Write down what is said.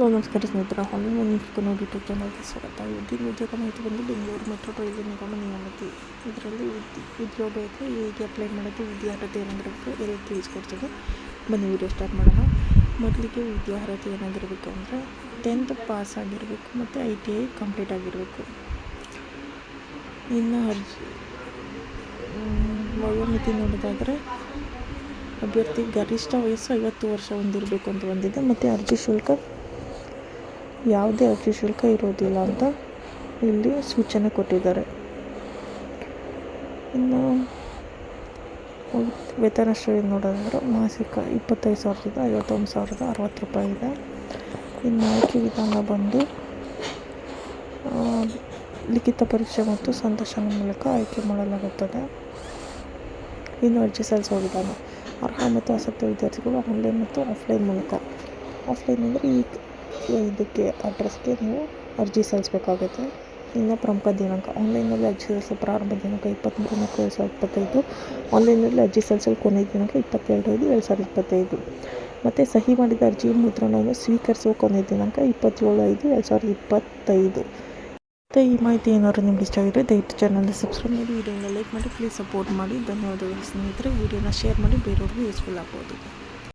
Hello ನಮಸ್ಕಾರ ಸ್ನೇಹಿತರೆ ಹೊಲಿನ ನಿಂತ್ಕೊಂಡು ನೋಡಿ ಯೂಟ್ಯೂಬ್ ಚಾನಲ್ಗೆ ಸ್ವಾಗತ ಇವತ್ತಿನ ಉದ್ಯೋಗ ಮಾಹಿತಿ ಬಂದು ಬೆಂಗಳೂರು ಮೆಟ್ರೋ ರೈಲ್ವೆ ನಿಗಮ ನಿಯಮಿತಿ ಇದರಲ್ಲಿ ಉದ್- ಉದ್ಯೋಗ ಇದ್ದರೆ ಹೇಗೆ ಅಪ್ಲೈ ಮಾಡೋದು ವಿದ್ಯಾರ್ಹತೆ ಏನಾಗಿರಬೇಕು ಎಲ್ಲ ತಿಳಿಸ್ಕೊಡ್ತೀನಿ ಬನ್ನಿ ವಿಡಿಯೋ ಸ್ಟಾರ್ಟ್ ಮಾಡೋಣ ಮೊದಲಿಗೆ ವಿದ್ಯಾರ್ಹತೆ ಏನಾಗಿರಬೇಕು ಅಂದರೆ ಟೆಂತ್ ಪಾಸ್ ಆಗಿರಬೇಕು ಮತ್ತು ಐ ಟಿ ಐ ಕಂಪ್ಲೀಟ್ ಆಗಿರಬೇಕು ಇನ್ನು ಅರ್ಜಿ ವಯೋಮಿತಿ ನೋಡೋದಾದರೆ ಅಭ್ಯರ್ಥಿ ಗರಿಷ್ಠ ವಯಸ್ಸು ಐವತ್ತು ವರ್ಷ ಹೊಂದಿರಬೇಕು ಅಂತ ಬಂದಿದೆ ಮತ್ತು ಅರ್ಜಿ ಶುಲ್ಕ ಯಾವುದೇ ಅರ್ಜಿ ಶುಲ್ಕ ಇರೋದಿಲ್ಲ ಅಂತ ಇಲ್ಲಿ ಸೂಚನೆ ಕೊಟ್ಟಿದ್ದಾರೆ. ಇನ್ನು ವೇತನ ಶ್ರೇಣಿ ನೋಡೋದಾದ್ರೆ ಮಾಸಿಕ ಇಪ್ಪತ್ತೈದು ಸಾವಿರದ ಐವತ್ತೊಂದು ಸಾವಿರದ ಅರವತ್ತು ರೂಪಾಯಿ ಇದೆ. ಇನ್ನು ಆಯ್ಕೆ ವಿಧಾನ ಬಂದು ಲಿಖಿತ ಪರೀಕ್ಷೆ ಮತ್ತು ಸಂದರ್ಶನ ಮೂಲಕ ಆಯ್ಕೆ ಮಾಡಲಾಗುತ್ತದೆ. ಇನ್ನು ಅರ್ಜಿ ಸಲ್ಲಿಸುವ ವಿಧಾನ, ಅರ್ಹ ಮತ್ತು ಆಸಕ್ತ ವಿದ್ಯಾರ್ಥಿಗಳು ಆನ್ಲೈನ್ ಮತ್ತು ಆಫ್ಲೈನ್ ಮೂಲಕ. ಆಫ್ಲೈನ್ ಅಂದರೆ ಈ ಇದಕ್ಕೆ ಅಡ್ರೆಸ್ಗೆ ನೀವು ಅರ್ಜಿ ಸಲ್ಲಿಸಬೇಕಾಗುತ್ತೆ. ಇನ್ನು ಪ್ರಮುಖ ದಿನಾಂಕ ಆನ್ಲೈನಲ್ಲಿ ಅರ್ಜಿ ಸಲ್ಲಿಸಲು ಪ್ರಾರಂಭ ದಿನಾಂಕ ಇಪ್ಪತ್ತ್ಮೂರು ನಾಲ್ಕು ಎರಡು ಸಾವಿರದ ಇಪ್ಪತ್ತೈದು. ಆನ್ಲೈನಲ್ಲಿ ಅರ್ಜಿ ಸಲ್ಲಿಸಲು ಕೊನೆಯ ದಿನಾಂಕ ಇಪ್ಪತ್ತೆರಡು ಐದು ಎರಡು ಸಾವಿರದ ಇಪ್ಪತ್ತೈದು. ಮತ್ತು ಸಹಿ ಮಾಡಿದ ಅರ್ಜಿ ಮುದ್ರಣವನ್ನು ಸ್ವೀಕರಿಸುವ ಕೊನೆಯ ದಿನಾಂಕ ಇಪ್ಪತ್ತೇಳು ಐದು ಎರಡು ಸಾವಿರದ ಇಪ್ಪತ್ತೈದು. ಮತ್ತು ಈ ಮಾಹಿತಿ ಏನಾದ್ರು ನಿಮ್ಗೆ ಇಷ್ಟ ಆಗಿದ್ರೆ ದಯವಿಟ್ಟು ಚಾನಲ್ನ ಸಬ್ಸ್ಕ್ರೈಬ್ ಮಾಡಿ ವಿಡಿಯೋನ ಲೈಕ್ ಮಾಡಿ ಪ್ಲೀಸ್ ಸಪೋರ್ಟ್ ಮಾಡಿ. ಧನ್ಯವಾದಗಳು ಸ್ನೇಹಿತರೆ. ವಿಡಿಯೋನ ಶೇರ್ ಮಾಡಿ, ಬೇರೆಯವ್ರಿಗೂ ಯೂಸ್ಫುಲ್ ಆಗ್ಬೋದು.